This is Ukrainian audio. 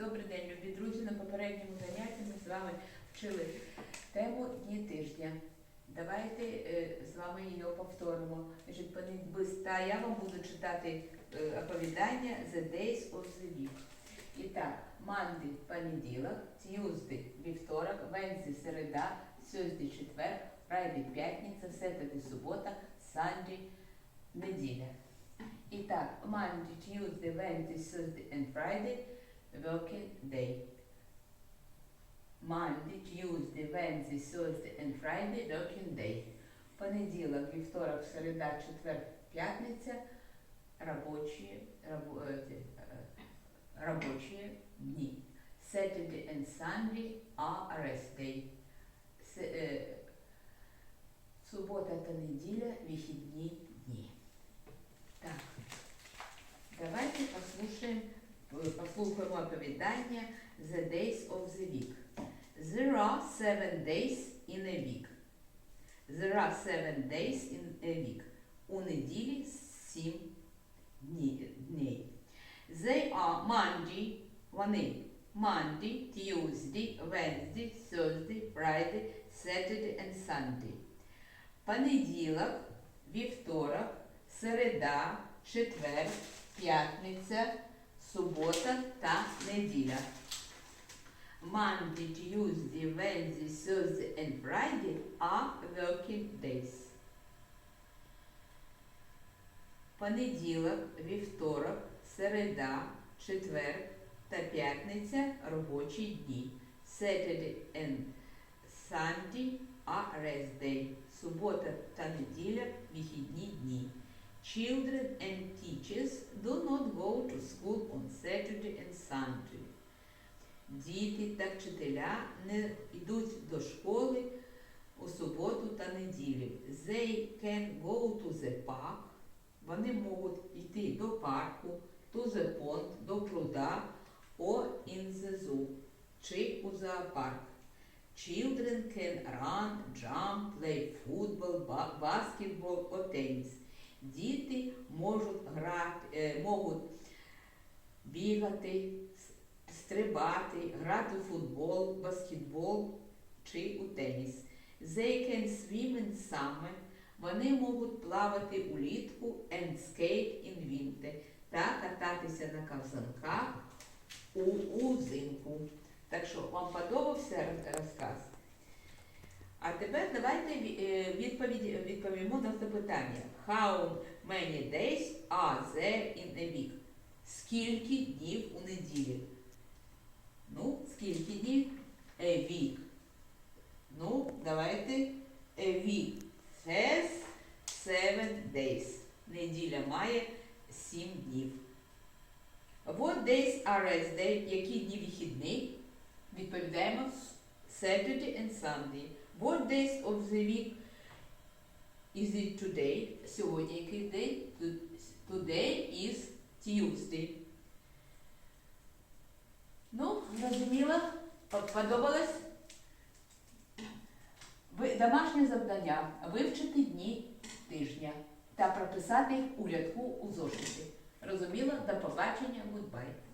Добрий день, любі друзі. На попередньому занятті ми з вами вчили тему дні тижня. Давайте е, з вами її повторимо. Та я вам буду читати е, оповідання The Days of the Week. І так, Monday – понеділок, Tuesday – вівторок, Wednesday – середа, Thursday – четвер, Friday – п'ятниця, Saturday – субота, Sunday – неділя. І так, Monday, Tuesday, Wednesday, Thursday and Friday – working day. Monday, Tuesday, Wednesday, Thursday and Friday – working day. Понеділок, вівторок, середа, четвер, п'ятниця – робочі, рабо, е, е, робочі дні. Saturday and Sunday are rest day. Е, субота та неділя – вихідні дні. Так, давайте послушаем, э, послухаємо оповідання The Days of the Week. There are seven days in a week. There are seven days in a week. У неділі сім днів. They are Monday, вони Monday, Tuesday, Wednesday, Thursday, Friday, Saturday and Sunday. Понеділок, вівторок, середа, четвер, п'ятниця, субота та неділя. Monday, Tuesday, Wednesday, Thursday and Friday are working days. Понеділок, вівторок, середа, четвер та п'ятниця робочі дні. Saturday and Sunday are rest day. Субота та неділя вихідні дні. Children and teachers do not go to school on Saturday and Sunday. Діти та вчителя не йдуть до школи у суботу та неділю. They can go to the park. Вони можуть йти до парку, to the pond, до пруда, or in the zoo, чи у зоопарк. Children can run, jump, play football, basketball or tennis. Діти можуть грати, е, можуть бігати, стрибати, грати у футбол, баскетбол чи у теніс. They can swim in summer. Вони можуть плавати улітку and skate in winter та кататися на ковзанках у узимку. Так що вам подобався розказ? Тепер давайте е, відповіді, відповімо на запитання. How many days are there in a week? Скільки днів у неділі? Ну, скільки днів? A week. Ну, давайте. A week has seven days. Неділя має сім днів. What days are rest day? Які дні вихідні? Відповідаємо Saturday and Sunday. What days of the week is it today? Сьогодні який день? Today is Tuesday. Ну, зрозуміло? Подобалось? Домашнє завдання вивчити дні тижня та прописати їх у рядку у зошиті. Розуміло? До побачення, goodbye.